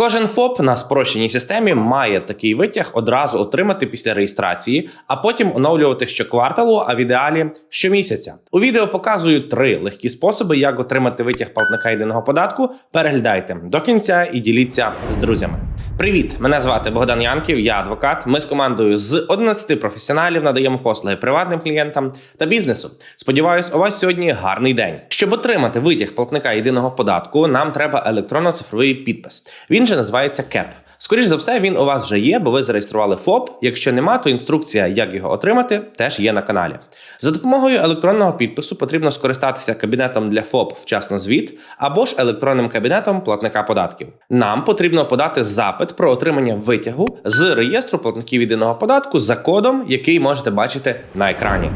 Кожен ФОП на спрощеній системі має такий витяг одразу отримати після реєстрації, а потім оновлювати щокварталу, а в ідеалі щомісяця. У відео показую три легкі способи, як отримати витяг платника єдиного податку. Переглядайте до кінця і діліться з друзями. Привіт! Мене звати Богдан Янків, я адвокат. Ми з командою з 11 професіоналів надаємо послуги приватним клієнтам та бізнесу. Сподіваюсь, у вас сьогодні гарний день. Щоб отримати витяг платника єдиного податку, нам треба електронно-цифровий підпис. Він же називається КЕП. Скоріш за все, він у вас вже є, бо ви зареєстрували ФОП. Якщо нема, то інструкція, як його отримати, теж є на каналі. За допомогою електронного підпису потрібно скористатися кабінетом для ФОП вчасно звіт або ж електронним кабінетом платника податків. Нам потрібно подати запит про отримання витягу з реєстру платників єдиного податку за кодом, який можете бачити на екрані.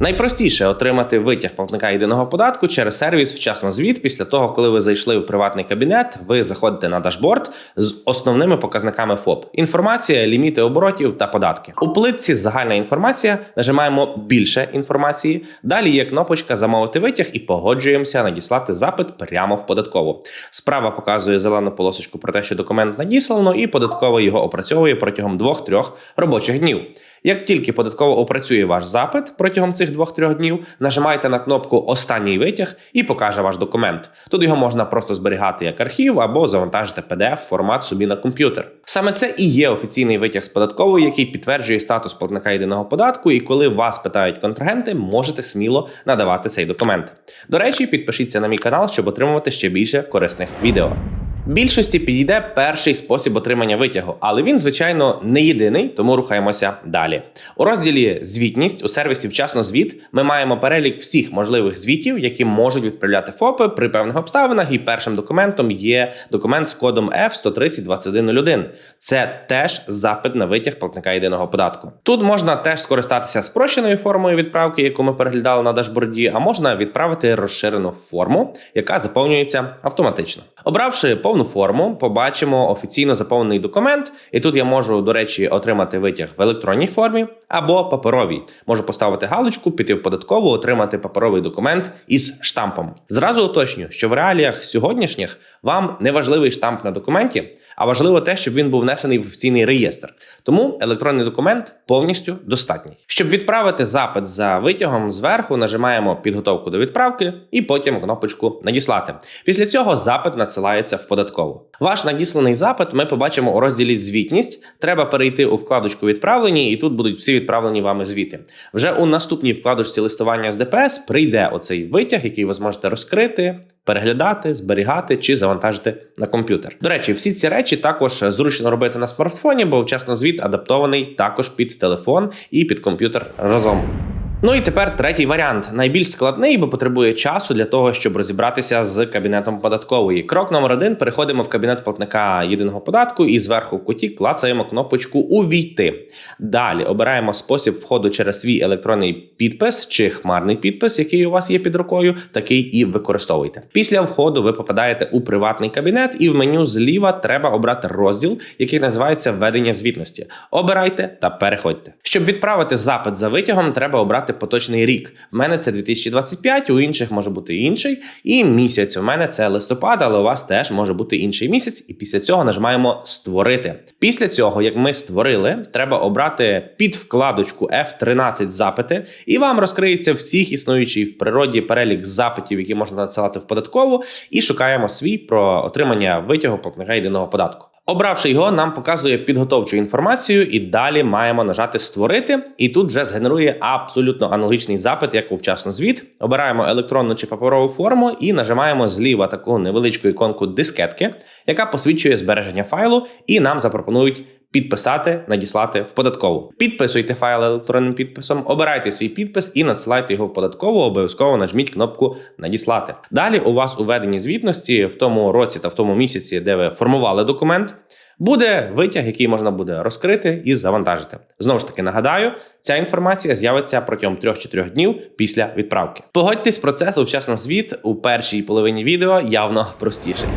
Найпростіше отримати витяг платника єдиного податку через сервіс вчасно звіт. Після того, коли ви зайшли в приватний кабінет, ви заходите на дашборд з основними показниками ФОП: інформація, ліміти оборотів та податки. У плитці загальна інформація нажимаємо більше інформації. Далі є кнопочка Замовити витяг і погоджуємося надіслати запит прямо в податкову. Справа показує зелену полосочку про те, що документ надіслано, і податкова його опрацьовує протягом 2-3 робочих днів. Як тільки податково опрацює ваш запит протягом цих 2-3 днів, нажимайте на кнопку Останній витяг і покаже ваш документ. Тут його можна просто зберігати як архів або завантажити PDF формат собі на комп'ютер. Саме це і є офіційний витяг з податкової, який підтверджує статус платника єдиного податку. І коли вас питають контрагенти, можете сміло надавати цей документ. До речі, підпишіться на мій канал, щоб отримувати ще більше корисних відео. Більшості підійде перший спосіб отримання витягу, але він, звичайно, не єдиний, тому рухаємося далі. У розділі Звітність у сервісі Вчасно звіт ми маємо перелік всіх можливих звітів, які можуть відправляти ФОПи при певних обставинах. І першим документом є документ з кодом F1302101. Це теж запит на витяг платника єдиного податку. Тут можна теж скористатися спрощеною формою відправки, яку ми переглядали на дашборді, а можна відправити розширену форму, яка заповнюється автоматично. Обравши повну форму, побачимо офіційно заповнений документ, і тут я можу, до речі, отримати витяг в електронній формі або паперовій. Можу поставити галочку, піти в податкову, отримати паперовий документ із штампом. Зразу уточню, що в реаліях сьогоднішніх вам не важливий штамп на документі, а важливо те, щоб він був внесений в офіційний реєстр. Тому електронний документ повністю достатній. Щоб відправити запит за витягом зверху, нажимаємо підготовку до відправки і потім кнопочку Надіслати. Після цього запит надсилається в податкову. Ваш надісланий запит ми побачимо у розділі Звітність. Треба перейти у вкладочку відправлені, і тут будуть всі відправлені вами звіти. Вже у наступній вкладочці листування з ДПС прийде оцей витяг, який ви зможете розкрити, переглядати, зберігати чи завантажити на комп'ютер. До речі, всі ці речі також зручно робити на смартфоні, бо вчасно звіт адаптований також під телефон і під комп'ютер разом. Ну і тепер третій варіант найбільш складний, бо потребує часу для того, щоб розібратися з кабінетом податкової. Крок номер один: переходимо в кабінет платника єдиного податку і зверху в куті клацаємо кнопочку Увійти. Далі обираємо спосіб входу через свій електронний підпис чи хмарний підпис, який у вас є під рукою, такий і використовуйте. Після входу ви попадаєте у приватний кабінет, і в меню зліва треба обрати розділ, який називається Введення звітності. Обирайте та переходьте. Щоб відправити запит за витягом, треба обрати поточний рік. В мене це 2025, у інших може бути інший. І місяць. У мене це листопад, але у вас теж може бути інший місяць. І після цього нажимаємо Створити. Після цього, як ми створили, треба обрати під вкладочку F13 запити, і вам розкриється всіх існуючий в природі перелік запитів, які можна надсилати в податкову, і шукаємо свій про отримання витягу платника єдиного податку. Обравши його, нам показує підготовчу інформацію, і далі маємо нажати Створити. І тут вже згенерує абсолютно аналогічний запит, як у вчасно звіт. Обираємо електронну чи паперову форму і нажимаємо зліва таку невеличку іконку дискетки, яка посвідчує збереження файлу, і нам запропонують. Підписати, надіслати в податкову. Підписуйте файл електронним підписом, обирайте свій підпис і надсилайте його в податкову. Обов'язково нажміть кнопку Надіслати. Далі у вас у веденні звітності в тому році та в тому місяці, де ви формували документ, буде витяг, який можна буде розкрити і завантажити. Знову ж таки нагадаю, ця інформація з'явиться протягом 3-4 днів після відправки. Погодьтесь, процес у вчасно звіт у першій половині відео явно простіший.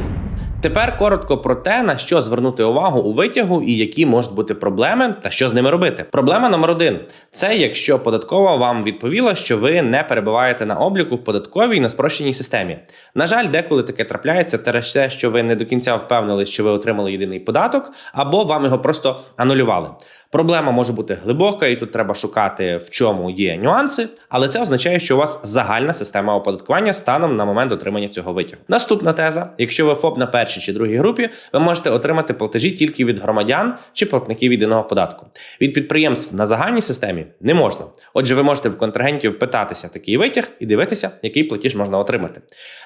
Тепер коротко про те, на що звернути увагу у витягу і які можуть бути проблеми та що з ними робити. Проблема номер один це якщо податкова вам відповіла, що ви не перебуваєте на обліку в податковій на спрощеній системі. На жаль, деколи таке трапляється через те, що ви не до кінця впевнились, що ви отримали єдиний податок, або вам його просто анулювали. Проблема може бути глибока, і тут треба шукати, в чому є нюанси, але це означає, що у вас загальна система оподаткування станом на момент отримання цього витягу. Наступна теза: якщо ви ФОП на першій чи другій групі, ви можете отримати платежі тільки від громадян чи платників єдиного податку. Від підприємств на загальній системі не можна. Отже, ви можете в контрагентів питатися такий витяг і дивитися, який платіж можна отримати.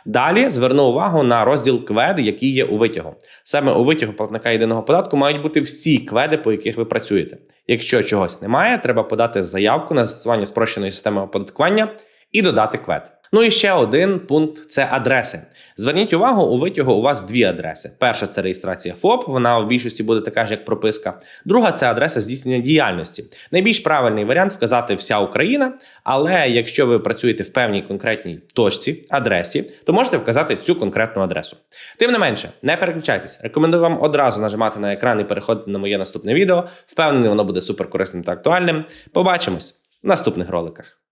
Далі зверну увагу на розділ КВЕД, який є у витягу. Саме у витягу платника єдиного податку мають бути всі кведи, по яких ви працюєте. Якщо чогось немає, треба подати заявку на застосування спрощеної системи оподаткування і додати квед. Ну і ще один пункт це адреси. Зверніть увагу, у витягу у вас дві адреси. Перша це реєстрація ФОП, вона в більшості буде така ж, як прописка. Друга це адреса здійснення діяльності. Найбільш правильний варіант вказати вся Україна, але якщо ви працюєте в певній конкретній точці, адресі, то можете вказати цю конкретну адресу. Тим не менше, не переключайтесь. Рекомендую вам одразу нажимати на екран і переходити на моє наступне відео. Впевнений, воно буде супер корисним та актуальним. Побачимось в наступних роликах.